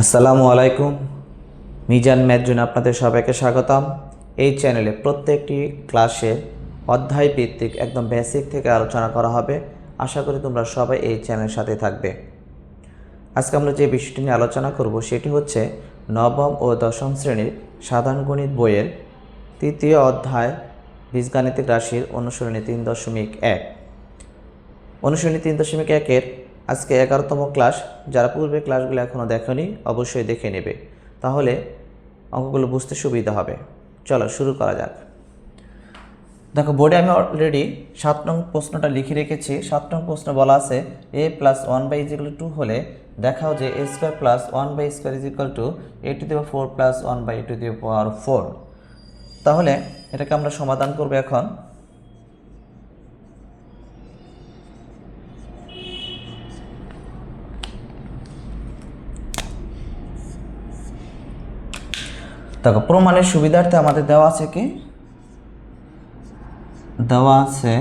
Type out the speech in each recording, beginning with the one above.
আসসালামু আলাইকুম। মিজান ম্যাথজুন আপনাদের সবাইকে স্বাগতম। এই চ্যানেলে প্রত্যেকটি ক্লাসে অধ্যায় ভিত্তিক একদম বেসিক থেকে আলোচনা করা হবে। আশা করি তোমরা সবাই এই চ্যানেলের সাথে থাকবে। আজকে আমরা যে বিষয়টি নিয়ে আলোচনা করব সেটি হচ্ছে নবম ও দশম শ্রেণির সাধারণ গণিত বইয়ের তৃতীয় অধ্যায় বীজগাণিতিক রাশির অনুসরণী তিন দশমিক এক। অনুশীলনী তিন দশমিক একের আজকে এগারোতম ক্লাস যারা পূর্বে ক্লাসগুলো এখনও দেখেনি, অবশ্যই দেখে নেবে। তাহলে অঙ্কগুলো বুঝতে সুবিধা হবে। চলো শুরু করা যাক। দেখো বোর্ডে আমি অলরেডি সাত নং প্রশ্নটা লিখে রেখেছি। সাত নং প্রশ্ন বলা আছে A plus one by is equal to হলে দেখাও যে A square plus one by square is equal to A to the four plus one by to the power four তাহলে এটাকে আমরা সমাধান করব এখন। দেখো, প্রমাণের সুবিধার্থে আমাদের দেওয়া আছে কি? দেওয়া আছে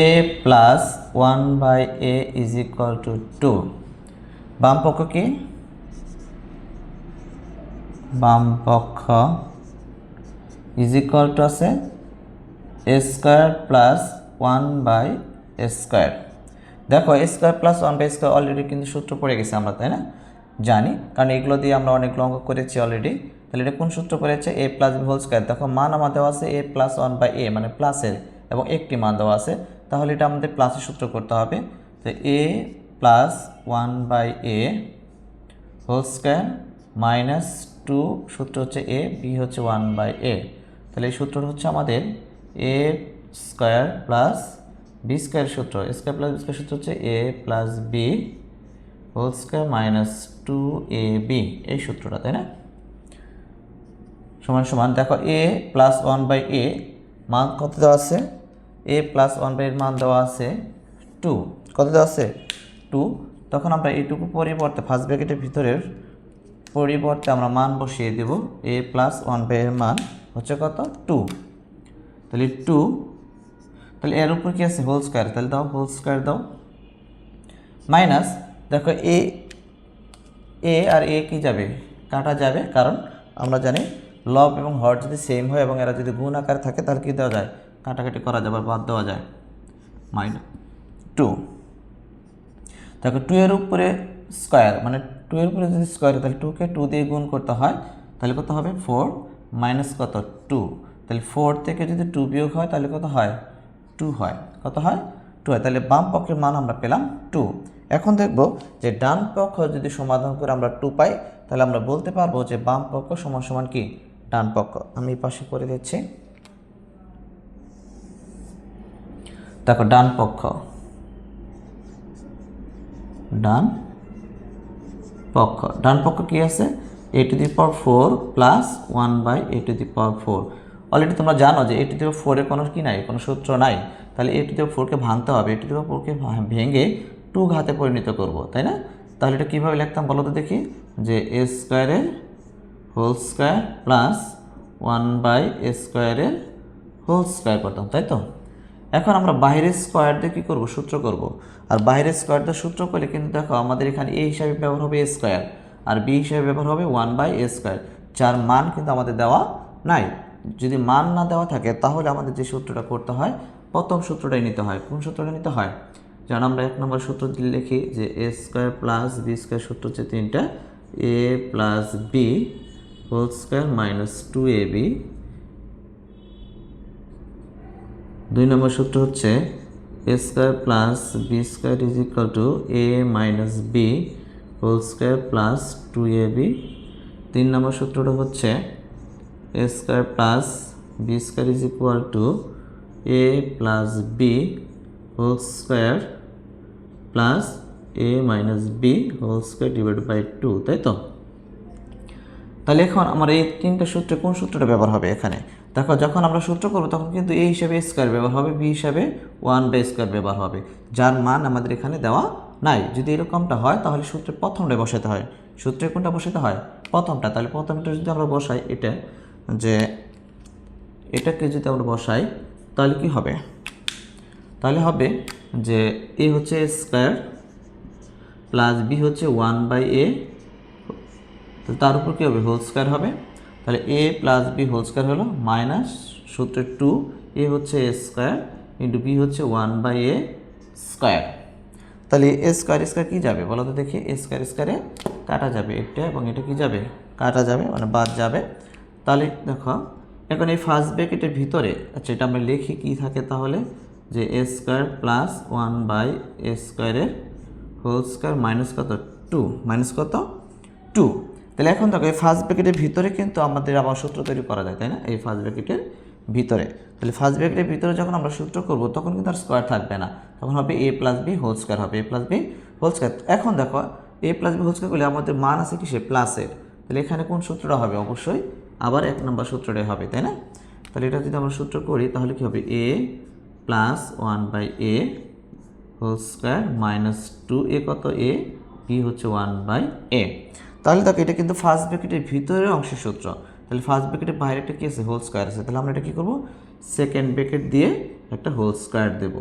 A plus one by A is equal to two বাম পক্ষ কি? বাম পক্ষ ইজ ইকুয়াল টু আছে A square plus one by A square দেখো square plus one by square already কিন্তু সূত্র পড়ে গেছে আমরা, তাই না? জানি, কারণ এগুলো দিয়ে আমরা অনেক অঙ্ক করেছি অলরেডি তাহলে এটা কোন সূত্র পড়েছে? A plus B whole square দেখো, মান আমার দেওয়া আছে A plus one by A মানে প্লাসের এবং একটি মান দেওয়া আছে। তাহলে এটা আমাদের প্লাসের সূত্র করতে হবে। তো A plus one by A whole square minus two সূত্র হচ্ছে এ বি হচ্ছে ওয়ান বাই এ তাহলে এই সূত্রটা হচ্ছে আমাদের A square plus B square সূত্র স্কোয়ার প্লাস বি স্কোয়ার সূত্র হচ্ছে A plus B whole square minus two A B এই সূত্রটা, তাই না? সমান সমান, দেখো A plus one by A মান কত দেওয়া আছে? এ প্লাস ওয়ান বাই এর মান দেওয়া আছে টু কত দেওয়া আছে? টু তখন আমরা এইটুকু পরিবর্তে ফার্স্ট ব্র্যাকেটের ভিতরের পরিবর্তে আমরা মান বসিয়ে দেব এ প্লাস ওয়ান বাই এর মান হচ্ছে কত? টু তাহলে টু তাহলে এর উপর কি আছে? হোল স্কোয়ার তাহলে দাও হোল স্কোয়ার দাও। মাইনাস দেখো এ এ আর এ কি যাবে? কাটা যাবে, কারণ আমরা জানি লব এবং হর যদি সেম হয় এবং এরা যদি গুণ আকারে থাকে, তাহলে কী দেওয়া যায়? কাটাকাটি করা যাবে বাদ দেওয়া যায়। মাইনাস টু দেখো টু এর উপরে স্কোয়ার মানে টু এর উপরে যদি স্কোয়ার তাহলে টুকে টু দিয়ে গুণ করতে হয়, তাহলে কত হবে? ফোর মাইনাস কত? টু তাহলে ফোর থেকে যদি টু বিয়োগ হয়, তাহলে কত হয়? টু হয়। কত হয়? টু হয়। তাহলে বাম পক্ষের মান আমরা পেলাম টু এখন দেখব যে ডান পক্ষ যদি সমাধান করে আমরা টু পাই, তাহলে আমরা বলতে পারব যে বাম পক্ষ সমান সমান কি? ডান পক্ষ। আমি পাশে করে দিচ্ছি। দেখো, ডান পক্ষ। ডান পক্ষ। ডান পক্ষ কি আছে? A to the power four plus one by A to the power four already তোমরা জানো যে এ টু দি ফোরের কোনো কি নাই, কোনো সূত্র নাই। তাহলে এ টু দি ফোরকে ভাঙতে হবে। এ টু দি ফোরকে ভেঙে টু ঘাতে পরিণত করব, তাই না? তাহলে এটা কীভাবে লিখতাম বলো তো দেখি? যে এ স্কোয়ারের whole square plus one by A স্কোয়ারের হোল স্কোয়ার করতাম, তাই তো? এখন আমরা বাইরের স্কোয়ার দিয়ে কী করব? সূত্র করব। আর বাইরের স্কোয়ার দিয়ে সূত্র করলে কিন্তু দেখো আমাদের এখানে এ হিসাবে ব্যবহার হবে এ স্কোয়ার আর বি হিসাবে ব্যবহার হবে ওয়ান বাই এ স্কোয়ার যার মান কিন্তু আমাদের দেওয়া নাই। যদি মান না দেওয়া থাকে, তাহলে আমাদের যে সূত্রটা করতে হয়, প্রথম সূত্রটাই নিতে হয়। কোন সূত্রটা নিতে হয়? যেমন আমরা এক নম্বর সূত্র দিয়ে লিখি যে A square plus B square সূত্র হচ্ছে তিনটা। A plus B whole square minus two A B দুই নম্বর সূত্র হচ্ছে A square plus B square is equal to A minus B whole square plus two A B তিন নম্বর সূত্রটা হচ্ছে A square plus B square is equal to A plus B whole square plus A minus B whole square divide by two তাই তো? তাহলে এখন আমার এই তিনটা সূত্রে কোন সূত্রটা ব্যবহার হবে এখানে? দেখো, যখন আমরা সূত্র করব, তখন কিন্তু এ হিসাবে স্কোয়ার ব্যবহার হবে বি হিসাবে ওয়ান বাই স্কোয়ার ব্যবহার হবে, যার মান আমাদের এখানে দেওয়া নাই। যদি এরকমটা হয়, তাহলে সূত্রে প্রথমটা বসাতে হয়। সূত্রে কোনটা বসাতে হয়? প্রথমটা। তাহলে প্রথমটা যদি আমরা বসাই, এটা যে এটাকে যদি আমরা বসাই, তাহলে কি হবে? তাহলে হবে যে এ হচ্ছে স্কোয়ার প্লাস বি হচ্ছে ওয়ান বাই এ। তার উপর কী হবে? হোল স্কোয়ার হবে। তাহলে A plus B whole square হলো মাইনাস সূত্রে টু। এ হচ্ছে এ স্কোয়ার ইন্টু বি হচ্ছে ওয়ান বাই এ স্কোয়ার। তাহলে এ স্কোয়ার স্কোয়ার কী যাবে? বলো তো দেখি। এ স্কোয়ার স্কোয়ারে কাটা যাবে। এটা এবং এটা কি যাবে? কাটা যাবে মানে বাদ যাবে। তাহলে দেখো, এখন এই ফার্স্ট ব্র্যাকেটের ভিতরে আচ্ছা এটা আমরা লিখি কী থাকে তাহলে? যে A square plus one by A স্কোয়ারের হোল স্কোয়ার মাইনাস কত? টু মাইনাস কত? টু তাহলে এখন দেখো, এই ফার্স্ট ব্র্যাকেটের ভিতরে কিন্তু আমাদের আবার সূত্র তৈরি করা যায়, তাই না? এই ফার্স্ট ব্র্যাকেটের ভিতরে। তাহলে ফার্স্ট ব্র্যাকেটের ভিতরে যখন আমরা সূত্র করব, তখন কিন্তু আর স্কোয়ার থাকবে না। তখন হবে A plus B whole square হবে A plus B whole square এখন দেখো A plus B whole square করলে আমাদের মান আছে কি সে প্লাসের তাহলে এখানে কোন সূত্রটা হবে? অবশ্যই আবার এক নম্বর সূত্রটাই হবে, তাই না? তাহলে এটা যদি আমরা সূত্র করি, তাহলে কি হবে? A plus one by a whole square minus two a কত এ বি হচ্ছে ওয়ান বাই এ তাহলে দেখো, এটা কিন্তু ফার্স্ট ব্র্যাকেটের ভিতরের অংশের সূত্র। তাহলে ফার্স্ট ব্র্যাকেটের বাইরে একটা কী আছে? হোল স্কোয়ার আছে। তাহলে আমরা এটা কী করব? সেকেন্ড ব্র্যাকেট দিয়ে একটা হোল স্কোয়ার দেবো।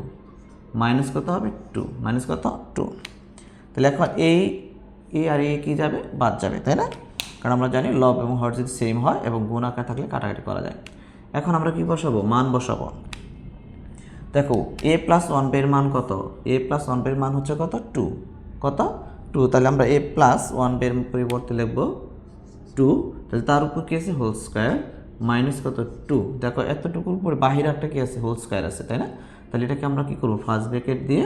মাইনাস কত হবে? টু মাইনাস কত? টু তাহলে এখন এই এ আর এ কী যাবে? বাদ যাবে, তাই না? কারণ আমরা জানি লব এবং হর যদি সেম হয় এবং গুণ আকার থাকলে কাটাকাটি করা যায়। এখন আমরা কি বসাবো? মান বসাবো। দেখো এ প্লাস ওয়ান পের মান কত? এ প্লাস ওয়ান পের মান হচ্ছে কত? টু কত? টু তাহলে আমরা এ প্লাস ওয়ান পের পরিবর্তে লিখব টু তাহলে তার উপর কী আছে? হোল স্কোয়ার মাইনাস কত? টু দেখো, এতটুকুর উপরে বাহিরে একটা কি আছে? হোল স্কোয়ার আছে, তাই না? তাহলে এটাকে আমরা কী করব? ফার্স্ট ব্র্যাকেট দিয়ে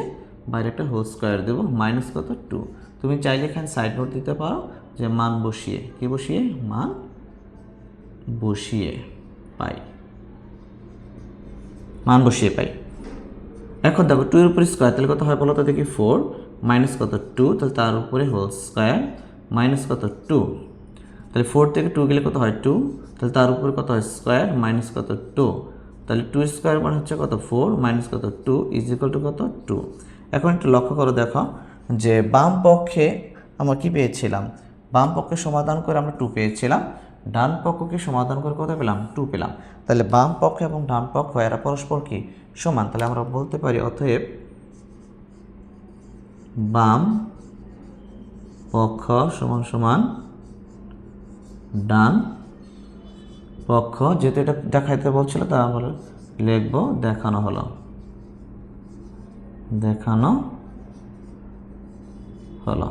বাইরে একটা হোল স্কোয়ার দেবো, মাইনাস কত? টু। তুমি চাইলে এখানে সাইড নোট দিতে পারো যে মান বসিয়ে, কি বসিয়ে? মান বসিয়ে পাই। মান বসিয়ে পাই। এখন দেখো টু এর উপরে স্কোয়ার তাহলে কত হয় বলো তো দেখি? ফোর মাইনাস কত? টু তাহলে তার উপরে হোল স্কোয়ার মাইনাস কত? টু তাহলে ফোর থেকে টু গেলে কত হয়? টু তাহলে তার উপরে কত হয়? স্কোয়ার মাইনাস কত? টু তাহলে টু স্কোয়ার মানে হচ্ছে কত? ফোর মাইনাস কত? টু ইজ ইকুয়াল টু কত? টু এখন একটু লক্ষ্য করো দেখো যে বাম পক্ষে আমরা কি পেয়েছিলাম? বাম পক্ষে সমাধান করে আমরা টু পেয়েছিলাম। ডান পক্ষকে সমাধান করে কত পেলাম? টু পেলাম। তাহলে বাম পক্ষ এবং ডান পক্ষ এরা পরস্পর কি? সমান। তাহলে আমরা বলতে পারি অতএব বাম পক্ষ সমান সমান ডান পক্ষ, যেহেতু এটা দেখাইতে বলছিল তা আমরা লিখব দেখানো হলো। দেখানো হলো।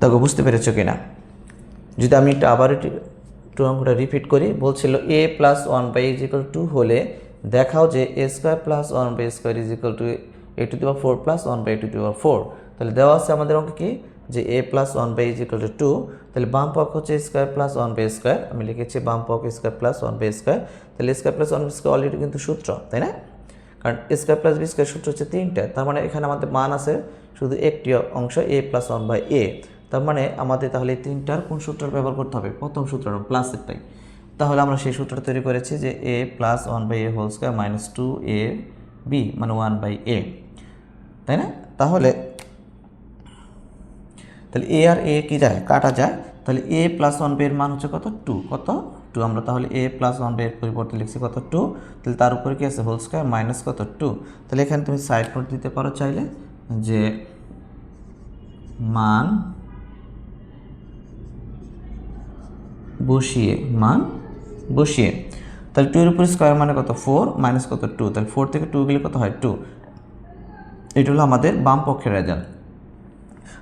দেখো, বুঝতে পেরেছ কিনা? যদি আমি একটু আবার একটু অঙ্কটা রিপিট করি, বলছিল a plus one by is equal two হলে দেখাও যে a square plus one by square is equal to a to the power four plus one by to the power four তাহলে দেওয়া আছে আমাদের অঙ্কে কি? যে a plus one by is equal to two তাহলে বাম পক্ষ হচ্ছে square plus one by square আমি লিখেছি বাম পক্ষ square plus one by square তাহলে square plus one by square already কিন্তু সূত্র, তাই না? কারণ স্কোয়ার প্লাস বি স্কোয়ার সূত্র হচ্ছে তিনটা, তার মানে এখানে আমাদের মান আছে শুধু একটি অংশ a plus one by a তার মানে আমাদের তাহলে তিনটার কোন সূত্রটা ব্যবহার করতে হবে? প্রথম সূত্র প্লাসেরটাই তাহলে আমরা সেই সূত্রটা তৈরি করেছি যে a plus one by a whole square minus two a b মানে ওয়ান বাই এ তাই না? তাহলে তাহলে এ আর এ কী যায়? কাটা যায়। তাহলে এ প্লাস ওয়ান বের মান হচ্ছে কত? টু কত? টু আমরা তাহলে এ প্লাস ওয়ান বের পরিবর্তে লিখছি কত টু তাহলে তার উপরে কি আছে? হোল স্কোয়ার মাইনাস কত টু তাহলে এখানে তুমি সাইড নোট দিতে পারো চাইলে যে মান বসিয়ে মান বসিয়ে। তাহলে টু এর উপরে স্কোয়ার মানে কত? ফোর মাইনাস কত টু তাহলে ফোর থেকে টু গেলে কত হয়? টু এটা হলো আমাদের বাম পক্ষের রেজাল্ট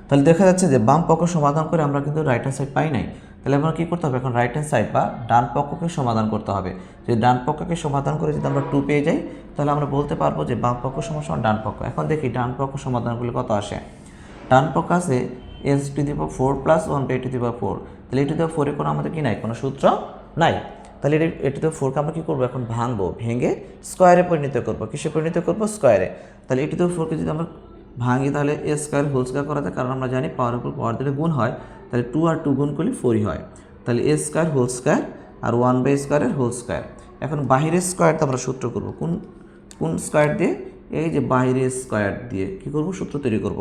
তাহলে দেখা যাচ্ছে যে বাম পক্ষ সমাধান করে আমরা কিন্তু রাইট হ্যান্ড সাইড পাই নাই। তাহলে আমরা কী করতে হবে? এখন রাইট হ্যান্ড সাইড বা ডান পক্ষকে সমাধান করতে হবে। যদি ডান পক্ষকে সমাধান করে, যদি আমরা টু পেয়ে যাই, তাহলে আমরা বলতে পারব যে বাম পক্ষ সমান ডান পক্ষ। এখন দেখি, ডান পক্ষ সমাধানগুলো কত আসে? ডান পক্ষ আছে is two the four plus one by two the four তাহলে এ টু দি ফোরে কোনো আমাদের কি নাই? কোনো সূত্র নাই। তাহলে এটা এ টু ফোরকে আমরা কী করব? এখন ভাঙবো, ভেঙে স্কোয়ারে পরিণত করব। কিসে পরিণত করব? স্কোয়ারে তাহলে এ টু ফোরকে যদি আমরা ভাঙি তাহলে এ স্কোয়ার হোল স্কোয়ার করা যায়, কারণ আমরা জানি পাওয়ার উপর পাওয়ার দিলে গুণ হয়, তাহলে টু আর টু গুণ করলে ফোরই হয়। তাহলে এ স্কোয়ার হোল স্কোয়ার আর ওয়ান বাই স্কোয়ারের হোল স্কোয়ার। এখন বাহিরের স্কোয়ার তো আমরা সূত্র করব, কোন কোন স্কোয়ার দিয়ে? এই যে বাইরের স্কোয়ার দিয়ে কী করব? সূত্র তৈরি করব।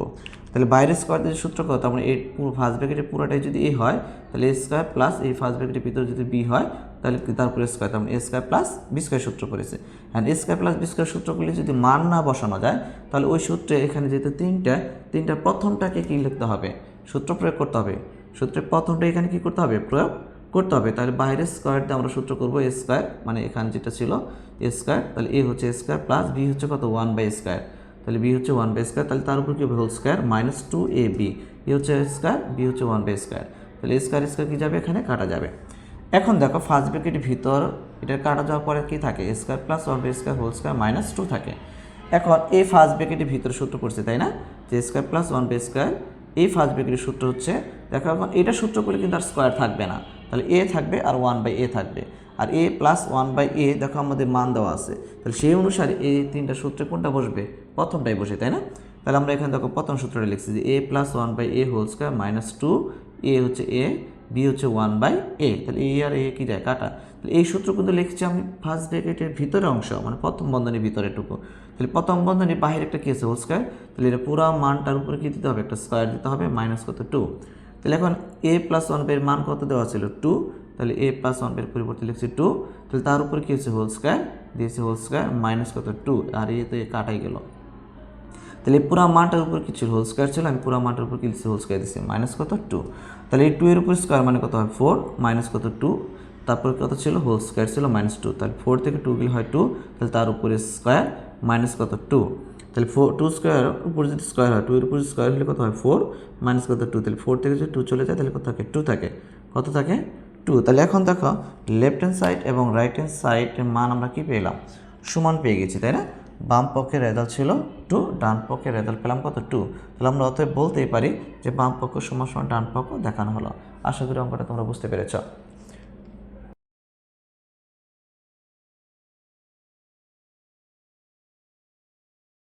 তাহলে বাইরের স্কোয়ার দিয়ে সূত্র কত? তার মানে এই পুরো ফার্স্ট ব্র্যাকেটের পুরোটাই যদি এ হয়, তাহলে এ স্কোয়ার প্লাস এই ফার্স্ট ব্র্যাকেটের ভিতরে যদি বি হয়, তাহলে তারপরে স্কোয়ার তার মানে a square plus b square সূত্র করেছে and a square plus b square সূত্র করলে যদি মান না বসানো যায়, তাহলে ওই সূত্রে এখানে যেহেতু তিনটা, তিনটার প্রথমটাকে কি লিখতে হবে? সূত্র প্রয়োগ করতে হবে। সূত্রের প্রথমটা এখানে কি করতে হবে? প্রয়োগ করতে হবে। তাহলে বাইরের স্কোয়ার দিয়ে আমরা সূত্র করব এ স্কোয়ার মানে এখানে যেটা ছিল এ স্কোয়ার তাহলে এ হচ্ছে স্কোয়ার প্লাস বি হচ্ছে কত? ওয়ান বাই স্কোয়ার তাহলে বি হচ্ছে ওয়ান বাই স্কোয়ার, তাহলে তার উপর কি হবে? Whole square minus two a b. A হচ্ছে স্কোয়ার, বি হচ্ছে ওয়ান বাই স্কোয়ার। তাহলে স্কোয়ার স্কোয়ার কী যাবে এখানে? কাটা যাবে। এখন দেখো ফার্স্ট ব্র্যাকেটের ভিতর এটা কাটা যাওয়ার পরে কী থাকে? Square plus one by square whole square minus two থাকে। এখন এই ফার্স্ট ব্র্যাকেটের ভিতরে সূত্র পড়ছে, তাই না? যে square plus one by square, এই ফার্স্ট ব্র্যাকেটের সূত্র হচ্ছে, দেখো এখন এটা সূত্র করলে কিন্তু আর স্কোয়ার থাকবে না। তাহলে এ থাকবে আর ওয়ান বাই এ থাকবে। আর a plus one by a দেখো আমাদের মান দেওয়া আছে। তাহলে সেই অনুসারে এই তিনটা সূত্রে কোনটা বসবে? প্রথমটাই বসে, তাই না? তাহলে আমরা এখানে দেখো প্রথম সূত্রটা লিখছি যে a plus one by a whole square minus two a হচ্ছে এ বি হচ্ছে ওয়ান বাই এ তাহলে এ আর এ কি যায়? কাটা। তাহলে এই সূত্র কিন্তু লিখছি আমি ফার্স্ট ব্র্যাকেটের ভিতরে অংশ মানে প্রথম বন্ধনীর ভিতরেটুকু তাহলে প্রথম বন্ধনীর বাহিরে একটা কি আছে? হোল স্কোয়ার তাহলে এটা পুরো মানটার উপরে কি দিতে হবে? একটা স্কোয়ার দিতে হবে মাইনাস কত? টু তাহলে এখন এ প্লাস ওয়ান বাই এর মান কত দেওয়া ছিল? টু তাহলে এ প্লাস ওয়ানের পরিবর্তে লিখছি টু তাহলে তার উপরে কি হচ্ছে? হোল স্কোয়ার দিয়েছে হোল স্কোয়ার মাইনাস কত? টু আর এ তো কাটাই গেল। তাহলে এই পুরা মানটার উপর কি ছিল? হোল স্কোয়ার ছিল। আমি পুরা মানটার উপর কি দিচ্ছি হোল স্কোয়ার দিচ্ছি মাইনাস কত? টু তাহলে এই টু এর উপর স্কোয়ার মানে কত হয় ফোর মাইনাস কত? টু তারপর কত ছিল? হোল স্কোয়ার ছিল মাইনাস টু তাহলে ফোর থেকে টু গেলে হয় টু তাহলে তার উপরে স্কোয়ার মাইনাস কত? টু তাহলে ফোর টু স্কোয়ার উপর যদি স্কোয়ার হয় টু এর উপর স্কোয়ার হলে কত হয়? ফোর মাইনাস কত? টু তাহলে ফোর থেকে যদি টু চলে যায়, তাহলে কত থাকে? টু থাকে। কত থাকে? টু তাহলে এখন দেখো লেফট হ্যান্ড সাইড এবং রাইট হ্যান্ড সাইডের মান আমরা কি পেলাম? সমান পেয়ে গেছি, তাই না? বাম পক্ষের রেজাল্ট ছিল টু ডান পক্ষের রেজাল্ট পেলাম কত? টু তাহলে আমরা অতএব বলতেই পারি যে বাম পক্ষ সমান সমান ডান পক্ষ দেখানো হলো। আশা করি অঙ্কটা তোমরা বুঝতে পেরেছ।